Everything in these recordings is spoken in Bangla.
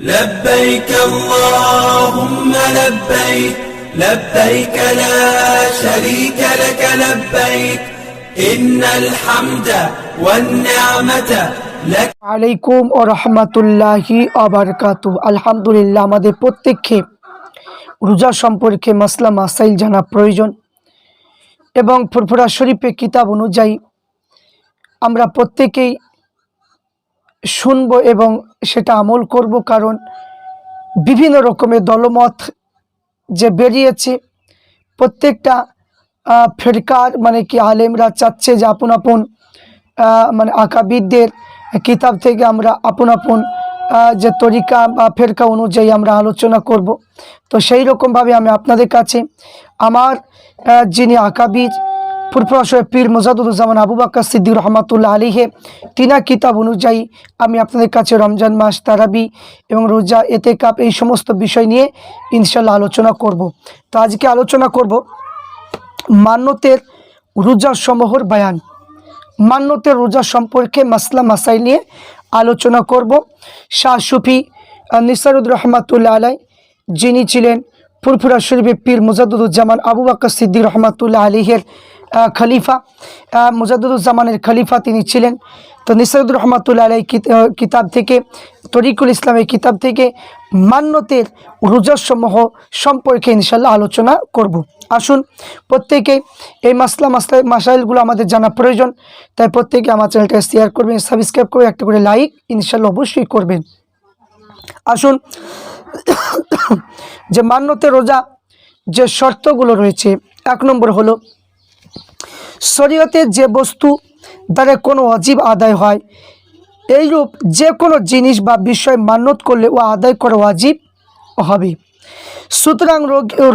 لبيك اللهم لبيك لبيك لا شريك لك لبيك إن الحمد والنعمة لك আলাইকুম ও রহমতুল্লাহি আবরকাতু আলহামদুলিল্লাহ আমাদের প্রত্যেককে রোজা সম্পর্কে মাসলা মাসাইল জানা প্রয়োজন এবং ফুরফুরা শরীফে কিতাব অনুযায়ী আমরা প্রত্যেকেই শুনব এবং সেটা আমল করব, কারণ বিভিন্ন রকমের দলমত যে বেরিয়েছে, প্রত্যেকটা ফেরকার মানে কি আলেমরা চাচ্ছে যে আপন আপন মানে আঁকাবিদদের কিতাব থেকে আমরা আপন আপন যে তরিকা বা ফেরকা অনুযায়ী আমরা আলোচনা করব। তো সেই রকমভাবে আমি আপনাদের কাছে, আমার যিনি আঁকাবিদ ফুরফুরাশয় পীর মোজাদুজ্জামান আবু বাক্কা সিদ্দিক রহমাতুল্লাহ আলীহে তিনা কিতাব অনুযায়ী আমি আপনাদের কাছে রমজান মাস, তারাবি এবং রোজা এতে কাপ এই সমস্ত বিষয় নিয়ে ইনশাল্লাহ আলোচনা করব। তো আজকে আলোচনা করব মান্যতের রোজা সমূহর বায়ান। মান্যতের রোজা সম্পর্কে মাসলা মাসাই নিয়ে আলোচনা করব। শাহ সুফি নিসারুদ রহমাতুল্লাহ আলাই, যিনি ছিলেন ফুরফুরা শরীফে পীর মুজাদুজ্জামান আবু বাক্কর সিদ্দিক রহমাতুল্লাহ আলিহের খলিফা মুজাদুজ্জামানের খলিফা তিনি ছিলেন। তো নিসারুদ রহমাতুল্লাহ আলাই কিত- কিতাব থেকে, তরিকুল ইসলামের কিতাব থেকে মান্যতের রোজাসমূহ সম্পর্কে ইনশাল্লাহ আলোচনা করব। আসুন, প্রত্যেকে এই মাসলা মাসলা, মাসাইলগুলো আমাদের জানা প্রয়োজন, তাই প্রত্যেকে আমার চ্যানেলটা শেয়ার করবেন সাবস্ক্রাইব করে একটা করে লাইক ইনশাল্লাহ অবশ্যই করবেন। আসুন, যে মান্যতে রোজা, যে শর্তগুলো রয়েছে, এক নম্বর হলো শরীয়তের যে বস্তু দ্বারা কোনো অজীব আদায় হয়, এইরূপ যে কোনো জিনিস বা বিষয় মান্যত করলে ও আদায় করা অজীব হবে। সুতরাং রোগ-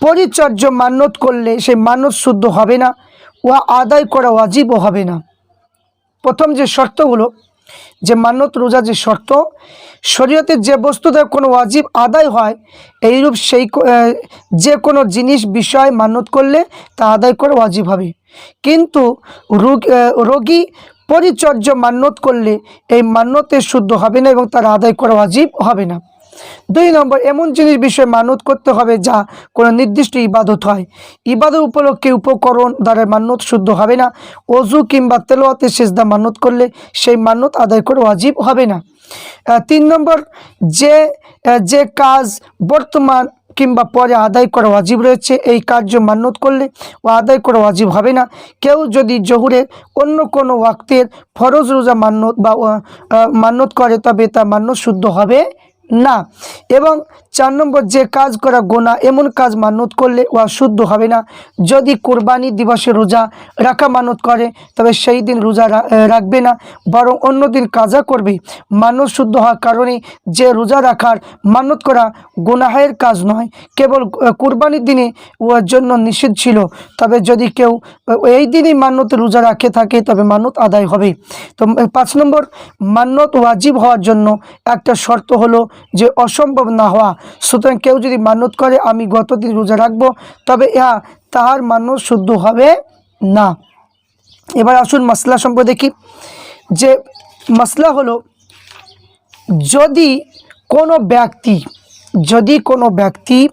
পরিচর্য মান্যত করলে সেই মান্যত শুদ্ধ হবে না, ও আদায় করা অজীবও হবে না। প্রথম যে শর্তগুলো যে মান্যত রোজা যে শর্ত, শরীয়তে যে বস্তুতে কোনো ওয়াজিব আদায় হয়, এইরূপ সেই যে কোনো জিনিস বিষয় মান্যত করলে তা আদায় করে ওয়াজিব হবে। কিন্তু রোগ- পরিচর্য মান্যত করলে এই মান্যতে শুদ্ধ হবে না এবং তার আদায় করা ওয়াজিব হবে না। দুই নম্বর, এমন জিনিস বিষয়ে মানত করতে হবে যা কোনো নির্দিষ্ট ইবাদত হয়। ইবাদত উপলক্ষে উপকরণ দ্বারা মান্যত শুদ্ধ হবে না। অজু কিংবা তেলোয়াতে সেজদা মান্যত করলে সেই মান্যত আদায় করে ওয়াজিব হবে না। তিন নম্বর, যে যে কাজ বর্তমান কিংবা পরে আদায় করা ওয়াজিব রয়েছে, এই কার্য মান্যত করলে ও আদায় করা ওয়াজিব হবে না। কেউ যদি জহুরের অন্য কোনো ওয়াক্তের ফরজ রোজা মান্যত বা মান্যত করে, তবে তা মান্যত শুদ্ধ হবে না। এবং চার নম্বর, যে কাজ করা গোনা, এমন কাজ মানত করলে ও শুদ্ধ হবে না। যদি কোরবানি দিবসে রোজা রাখা মানত করে, তবে সেই দিন রোজা রাখবে না। বরং অন্য দিন কাজা করবে। মানত শুদ্ধ হওয়ার কারণে যে রোজা রাখার মানত করা গোনাহের কাজ নয়। কেবল কোরবানির দিনে ওর জন্য নিষেধ ছিল। তবে যদি কেউ এই দিনই মান্যত রোজা রাখে থাকে, তবে মানত আদায় হবে। তো পাঁচ নম্বর মান্যত ওয়াজিব হওয়ার জন্য একটা শর্ত হলো যে অসম্ভব না হওয়া। সুতরাং কেউ যদি মান্যত করে, আমি গতদিন রোজা রাখব, তবে ইহা তাহার মান্য শুদ্ধ হবে না। এবার আসুন মশলা সম্পর্কে দেখি। যে মশলা হলো, যদি কোনো ব্যক্তি, যদি কোনো ব্যক্তি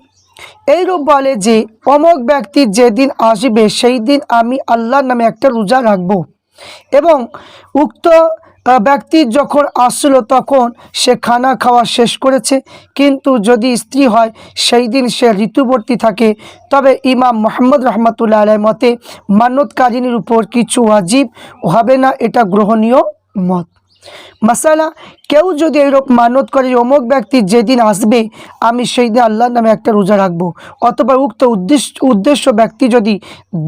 এইরূপ বলে যে, অমক ব্যক্তি যেদিন আসবে সেই দিন আমি আল্লাহর নামে একটা রোজা রাখব এবং উক্ত ব্যক্তি যখন আসলো তখন সে খানা খাওয়া শেষ করেছে। কিন্তু যদি স্ত্রী হয়, সেই দিন সে ঋতুবর্তী থাকে। তবে ইমাম মোহাম্মদ রহমতুল্লাহ আলাই মতে মান্যতকারিনীর উপর কিছু ওয়াজিব হবে না, এটা গ্রহণীয় মত। মাসালা কেউ যদি এইরকম মানত করে অমুক ব্যক্তি যেদিন আসবে, আমি সেই দিন আল্লাহর নামে একটা রোজা রাখব। অথবা উক্ত উদ্দেশ্য উদ্দেশ্য ব্যক্তি যদি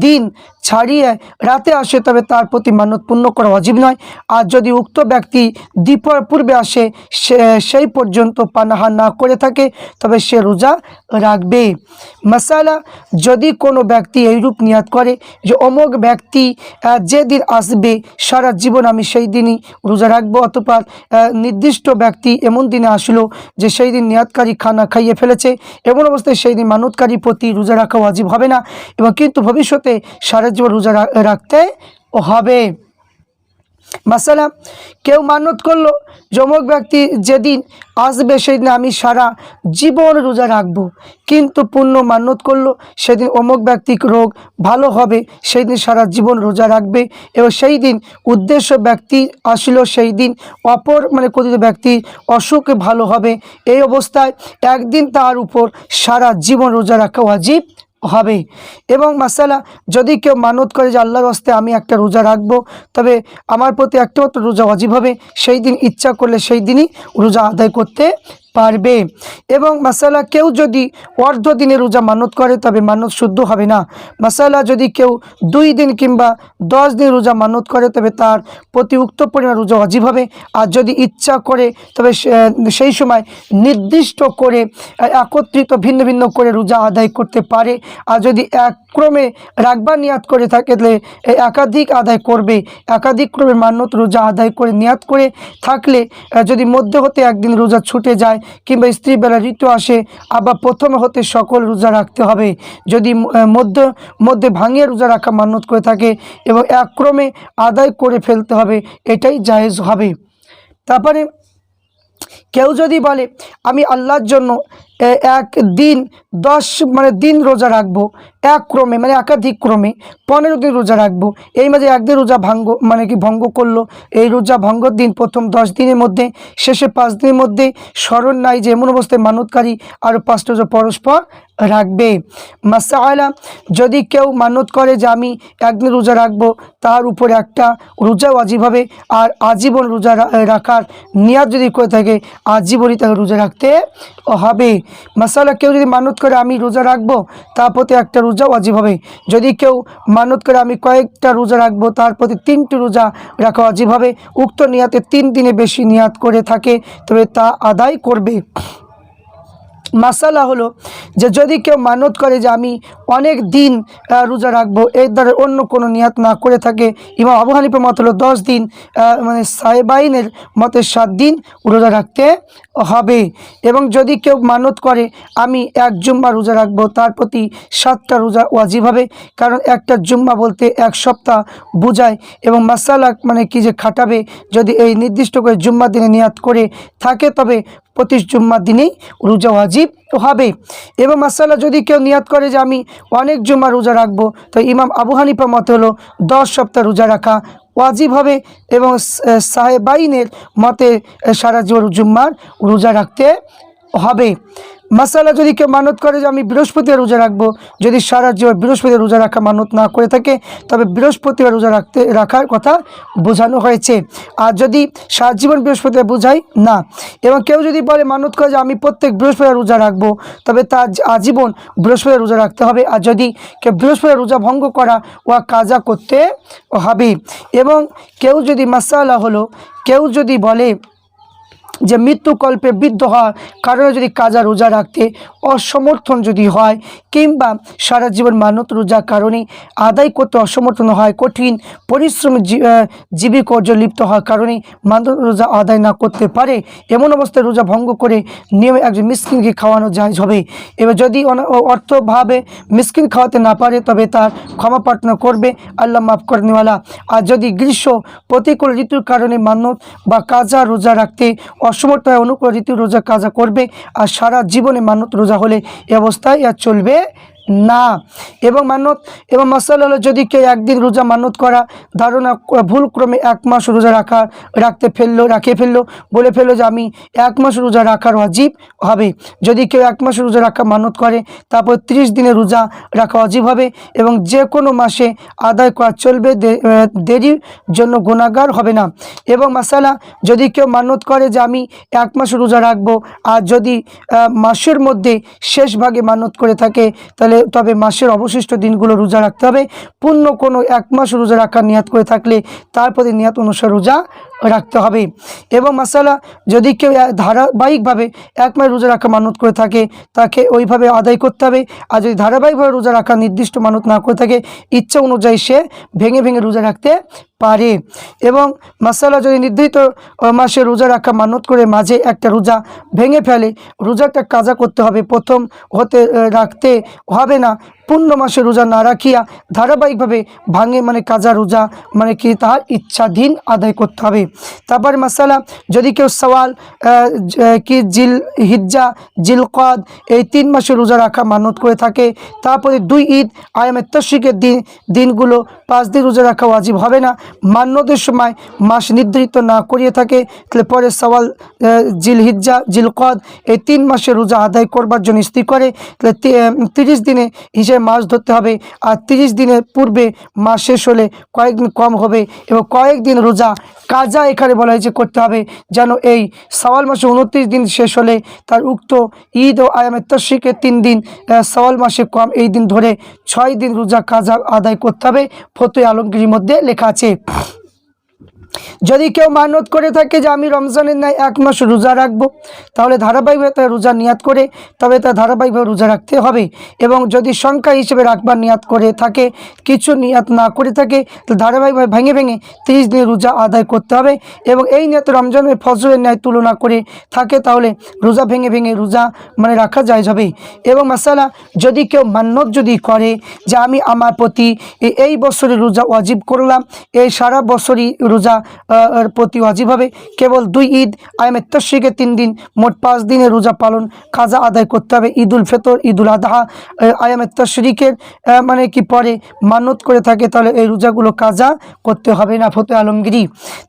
দিন ছাড়িয়ে রাতে আসে, তবে তার প্রতি মানত পূর্ণ করা অজীব নয়। আর যদি উক্ত ব্যক্তি দ্বীপর পূর্বে আসে সেই পর্যন্ত পানাহার না করে থাকে, তবে সে রোজা রাখবে। মাসালা, যদি কোনো ব্যক্তি এইরূপ নিয়াত করে যে অমুক ব্যক্তি যেদিন আসবে, সারা জীবন আমি সেই দিনই রোজা রাখব অথবা নির্দিষ্ট ব্যক্তি এমন দিনে আসলো যে সেই দিন নিয়াতকারী খানা খাইয়ে ফেলেছে। এমন অবস্থায় সেই দিন মানতকারী প্রতি রোজা রাখা অজীব হবে না এবং কিন্তু ভবিষ্যতে সারা জীবন রোজা রাখতে হবে। মাসালা, কেউ মানত করল, যমক ব্যক্তি যেদিন আসবে সেদিন আমি সারা জীবন রোজা রাখব। কিন্তু পূর্ণ মানত করল, সেদিন অমুক ব্যক্তির রোগ ভালো হবে সেই দিন সারা জীবন রোজা রাখবে এবং সেই দিন উদ্দেশ্য ব্যক্তি আসলো সেই দিন অপর মানে কথিত ব্যক্তি অসুখ ভালো হবে। এই অবস্থায় একদিন তার উপর সারা জীবন রোজা রাখা ওয়াজিব হবে। এবং মাসালা, যদি কেউ মানত করে যে আল্লাহর হস্তে আমি একটা রোজা রাখব, তবে আমার প্রতি একটা মাত্র রোজা অজীব হবে। সেই দিন ইচ্ছা করলে সেই দিনই রোজা আদায় করতে পারবে। এবং মাসালা কেউ যদি অর্ধ দিনে রোজা মানত করে, তবে মানত শুদ্ধ হবে না। মাসালা যদি কেউ দুই দিন কিংবা দশ দিন রোজা মানত করে, তবে তার প্রতি উক্ত পরিমাণ রোজা অজীব হবে। আর যদি ইচ্ছা করে, তবে সেই সময় নির্দিষ্ট করে, একত্রিত, ভিন্ন ভিন্ন করে রোজা আদায় করতে পারে। আর যদি এক ক্রমে রাখবার নিয়াত করে থাকে, তাহলে একাধিক আদায় করবে। একাধিক ক্রমে মান্যত রোজা আদায় করে, নিয়াত করে থাকলে যদি মধ্যে হতে একদিন রোজা ছুটে যায় কিংবা স্ত্রী বেলা ঋতু আসে, আবার প্রথমে হতে সকল রোজা রাখতে হবে। যদি মধ্য, মধ্যে ভাঙিয়ে রোজা রাখা মান্যত করে থাকে এবং একক্রমে আদায় করে ফেলতে হবে, এটাই জায়েজ হবে। তারপরে কেউ যদি বলে, আমি আল্লাহর জন্য এক দিন দশ মানে দিন রোজা রাখব, এক ক্রমে মানে একাধিক ক্রমে, পনেরো দিন রোজা রাখব। এই মাঝে একদিন রোজা ভাঙ্গ মানে কি ভঙ্গ করল? এই রোজা ভঙ্গর দিন প্রথম দশ দিনের মধ্যে, শেষে পাঁচ দিনের মধ্যে স্মরণ নাই যে এমন অবস্থায় মানতকারী আরও পাঁচটা রোজা পরস্পর রাখবে। মাসা আলা যদি কেউ মানত করে যে আমি একদিন রোজা রাখব, তার উপরে একটা রোজা ওয়াজিব হবে আর আজীবন রোজা রাখার নিয়াত যদি করে থাকে, আজীবনই তাকে রোজা রাখতে হবে। মাসালা কেউ যদি মানত করে আমি রোজা রাখব, তার প্রতি একটা রোজা ওয়াজিব হবে। যদি কেউ মানত করে আমি কয়েকটা রোজা রাখব, তার প্রতি তিনটি রোজা রাখা ওয়াজিব হবে। উক্ত নিয়াতে তিন দিনে বেশি নিয়াত করে থাকে, তবে তা আদায় করবে। মাসালা হলো যে যদি কেউ মানত করে যে আমি অনেক দিন রোজা রাখব, এর দ্বারা অন্য কোনো নিয়াত না করে থাকে। ইমাম আবু হানিফের মত হলো দশ দিন মানে সাহেবাইনের মতে সাত দিন রোজা রাখতে হবে। এবং যদি কেউ মানত করে, আমি এক জুম্মা রোজা রাখব, তার প্রতি সাতটা রোজা ওয়াজিব হবে। কারণ একটা জুম্মা বলতে এক সপ্তাহ বোঝায় এবং মাসালা মানে কি যে খাটাবে। যদি এই নির্দিষ্ট করে জুম্মা দিনে নিয়াত করে থাকে, তবে প্রতি জুম্মার দিনেই রোজা ওয়াজিব হবে। এবং মাসাল্লাহ যদি কেউ নিয়াত করে যে আমি অনেক জুম্মা রোজা রাখব, তো ইমাম আবু হানিফা মত হলো দশ সপ্তাহ রোজা রাখা ওয়াজিব হবে এবং সাহেবাইনের মতে সারা জীবন জুম্মার রোজা রাখতে হবে। মাসালা যদি কেউ মানত করে যে আমি বৃহস্পতিবার রোজা রাখব, যদি সারা জীবন বৃহস্পতিবার রোজা রাখা মানত না করে থাকে, তবে বৃহস্পতিবার রোজা রাখতে, রাখার কথা বোঝানো হয়েছে। আর যদি সারা জীবন বৃহস্পতিবার বোঝাই, না। এবং কেউ যদি বলে, মানত করে যে আমি প্রত্যেক বৃহস্পতিবার রোজা রাখব, তবে তার আজীবন বৃহস্পতিবার রোজা রাখতে হবে। আর যদি কেউ বৃহস্পতিবার রোজা ভঙ্গ করা ও কাজা করতে হবে। এবং কেউ যদি মাসালা হলো, কেউ যদি বলে যে মৃত্যুকল্পে বৃদ্ধ হওয়া কারণে যদি কাজা রোজা রাখতে অসমর্থন যদি হয় কিংবা সারা জীবন মানত রোজা কারণে আদায় করতে অসমর্থন হয় কঠিন পরিশ্রমে জী- আহ, জীবিক অর্জন লিপ্ত হওয়ার কারণে মানত রোজা আদায় না করতে পারে এমন অবস্থায় রোজা ভঙ্গ করে নিয়মে একজন মিসকিনকে খাওয়ানো যায় হবে। এবার যদি অর্থভাবে মিসকিন খাওয়াতে না পারে তবে তার ক্ষমা প্রার্থনা করবে আল্লাহ মাফ করেনেওয়ালা আর যদি গ্রীষ্ম প্রতিকূল ঋতুর কারণে মানত বা কাজা রোজা রাখতে অসমর্থ হয় অনুকূল ঋতুর রোজা কাজা করবে আর সারা জীবনে মানত রোজা হলে এ অবস্থায় আর চলবে না। এবং মানত এবং মশালা হলো যদি কেউ একদিন রোজা মানত করা, ধারণা ভুল ক্রমে এক মাস রোজা রাখা, রাখতে ফেলল রাখে ফেলল, বলে ফেলল যে আমি এক মাস রোজা রাখার অজীব হবে। যদি কেউ এক মাস রোজা রাখা মানত করে, তারপর ত্রিশ দিনে রোজা রাখা অজীব হবে এবং যে কোনো মাসে আদায় করা চলবে দেরির জন্য গুণাগার হবে না। এবং মাসালা যদি কেউ মানত করে যে আমি এক মাস রোজা রাখব, আর যদি মাসের মধ্যে শেষ ভাগে মানত করে থাকে, তাহলে তবে মাসের অবশিষ্ট দিনগুলো রোজা রাখতে হবে। পূর্ণ কোনো এক মাস রোজা রাখার নিয়াত করে থাকলে তার প্রতি নিয়াত অনুসারে রোজা রাখতে হবে। এবং মাসালা যদি কেউ ধারাবাহিকভাবে এক মাস রোজা রাখা মানত করে থাকে, তাকে ওইভাবে আদায় করতে হবে। আর যদি ধারাবাহিকভাবে রোজা রাখা নির্দিষ্ট মানত না করে থাকে, ইচ্ছা অনুযায়ী সে ভেঙে ভেঙে রোজা রাখতে পারে। এবং মাসালা যদি নির্ধারিত মাসে রোজা রাখা মানত করে মাঝে একটা রোজা ভেঙে ফেলে, রোজাটা কাজা করতে হবে। প্রথম হতে রাখতে হবে না। পূর্ণ মাসে রোজা না রাখিয়া ধারাবাহিকভাবে ভাঙে মানে কাজা রোজা মানে কি তার ইচ্ছাধীন আদায় করতে হবে। তারপরে মাসালা, যদি কেউ সওয়াল কি জিল, হিজ্জা, জিলকদ, এই তিন মাসে রোজা রাখা মানত করে থাকে, তারপরে দুই ঈদ আয়ামের তশিকের দিন, দিনগুলো পাঁচ দিন রোজা রাখা ওয়াজিব হবে না। মান্যদের সময় মাস নির্ধারিত না করিয়ে থাকে, তাহলে পরে সওয়াল জিল হিজ্জা জিলকদ, এই তিন মাসে রোজা আদায় করবার জন্য স্থির করে, তাহলে তিরিশ দিনে হিসেবে মাস ধরতে হবে আর তিরিশ দিনের পূর্বে মাস শেষ হলে কয়েকদিন কম হবে এবং কয়েকদিন রোজা কাজা এখানে বলা হয়েছে করতে হবে যেন এই সওয়াল মাসে উনত্রিশ দিন শেষ হলে তার উক্ত ঈদ ও আয়ামের তশ্রিকে তিন দিন সওয়াল মাসে কম এই দিন ধরে ছয় দিন রোজা কাজা আদায় করতে হবে। ফতোয় আলমগিরির মধ্যে লেখা আছে। যদি কেউ মানত করে থাকে যে আমি রমজানের ন্যায় এক মাস রোজা রাখব, তাহলে ধারাবাহিকভাবে রোজা নিয়াত করে, তবে তার ধারাবাহিকভাবে রোজা রাখতে হবে। এবং যদি সংখ্যা হিসেবে রাখবার নিয়াত করে থাকে, কিছু নিয়াত না করে থাকে, তাহলে ধারাবাহিকভাবে ভেঙে ভেঙে তিরিশ দিন রোজা আদায় করতে হবে। এবং এই নিয়ত রমজানের ফজরের ন্যায় তুলনা করে থাকে, তাহলে রোজা ভেঙে ভেঙে রোজা মানে রাখা যায় যাবে এবং মাসালা, যদি কেউ মান্যত যদি করে যে আমি আমার প্রতি এই বছরে রোজা অজীব করলাম, এই সারা বছরই রোজা প্রতি ওয়াজিব হবে কেবল দুই ঈদ আয়ামের তশিকে তিন দিন, মোট পাঁচ দিনের রোজা পালন, কাজা আদায় করতে হবে। ঈদ উল ফেতর ঈদ উল আদহা আয়ামের তশরিকের মানে কি পরে মানত করে থাকে, তাহলে এই রোজাগুলো কাজা করতে হবে না, ফতে আলমগিরি।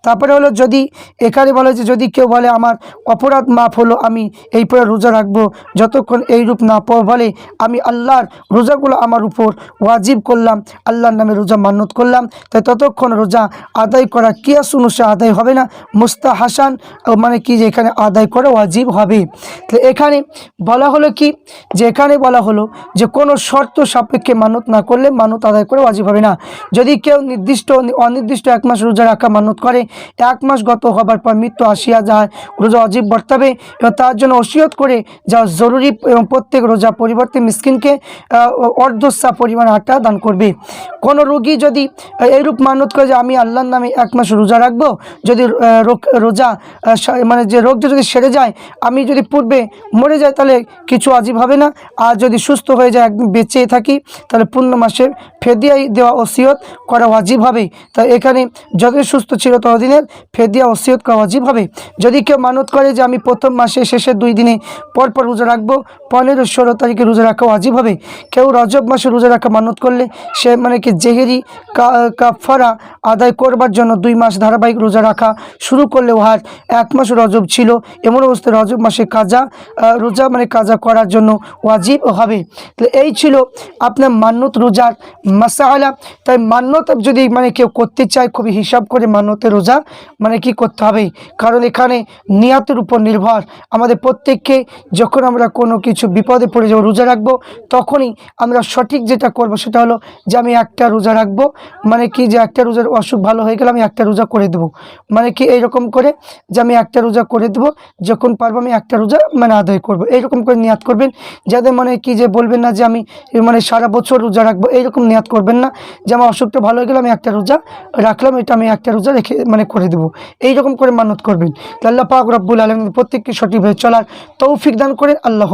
তারপরে হলো যদি, এখানে বলে যে যদি কেউ বলে, আমার অপরাধ মাফ হলো, আমি এই পরে রোজা রাখব, যতক্ষণ এই রূপ না পাওয়া বলে, আমি আল্লাহর রোজাগুলো আমার উপর ওয়াজিব করলাম, আল্লাহর নামে রোজা মান্যত করলাম, তাই ততক্ষণ রোজা আদায় করা কিয়াস অনুসারে আদায় হবে না মুস্তা হাসান মানে কি যে এখানে আদায় করা ওয়াজিব হবে। তো এখানে বলা হলো কি? যে এখানে বলা হলো যে কোনো শর্ত সাপেক্ষে মানত না করলে মানত আদায় করে ওয়াজিব হবে না। যদি কেউ নির্দিষ্ট অনির্দিষ্ট এক মাস রোজা রাখা মানত করে এক মাস গত হবার পর মৃত্যু আসিয়া যায় রোজা অজীব বর্তাবে এবং তার জন্য ওসিয়ত করে যা জরুরি এবং প্রত্যেক রোজা পরিবর্তে মিসকিনকে আহ, অর্ধসা পরিমাণ আটা দান করবে। কোনো রোগী যদি এইরূপ মানত করে যে আমি আল্লাহর নামে এক মাস রোজা রাখব? যদি রোজা মানে যে রোগটা যদি সেরে যায়, আমি যদি পূর্বে মরে যাই, তাহলে কিছু আজীব হবে না। আর যদি সুস্থ হয়ে যায়, একদিন বেঁচে থাকি, তাহলে পূর্ণ মাসে ফেদিয়াই দেওয়া ওসিয়ত করা ওয়াজিব হবে। তাই এখানে যত সুস্থ ছিল ততদিনের ফেদিয়া ওসিয়ত করা ওয়াজিব হবে। যদি কেউ মানত করে যে আমি প্রথম মাসে শেষের দুই দিনে পর পর রোজা রাখব, পনেরো ষোলো তারিখে রোজা রাখা ওয়াজিব হবে। কেউ রজব মাসে রোজা রাখা মানত করলে সে মানে কি জেহেরি কাফারা আদায় করবার জন্য দুই মাস ধারাবাহিক রোজা রাখা শুরু করলে উহার এক মাস রজব ছিল। এমন অবস্থায় রজব মাসে কাজা রোজা মানে কাজা করার জন্য ওয়াজিব হবে। তাহলে এই ছিল আপনার মান্যত রোজার মাসালা। তাই মান্যত যদি মানে কেউ করতে চায়, খুবই হিসাব করে মান্যতের রোজা মানে কি করতে হবে? কারণ এখানে নিয়াতের উপর নির্ভর। আমাদের প্রত্যেককে যখন আমরা কোনো কিছু বিপদে পড়ে যাব, রোজা রাখব, তখনই আমরা সঠিক যেটা করব সেটা হলো যে আমি একটা রোজা রাখব। মানে কি যে একটা রোজার অসুখ ভালো হয়ে গেলে আমি একটা রোজা করে দেবো। মানে কি এইরকম করে যে আমি একটা রোজা করে দেবো, যখন পারব আমি একটা রোজা মানে আদায় করব। এইরকম করে নিয়াত করবেন। যাদের মানে কি যে বলবেন না যে আমি মানে সারা বছর রোজা রাখব, এইরকম নিয়াত করবেন না যে আমার অসুখটা ভালো হয়ে গেলে আমি একটা রোজা রাখলাম, এটা আমি একটা রোজা রেখে মানে করে দেবো। এইরকম করে মানত করবেন। আল্লাহ পাক রব্বুল আলম প্রত্যেককে সঠিকভাবে চলার তৌফিক দান করেন। আল্লাহ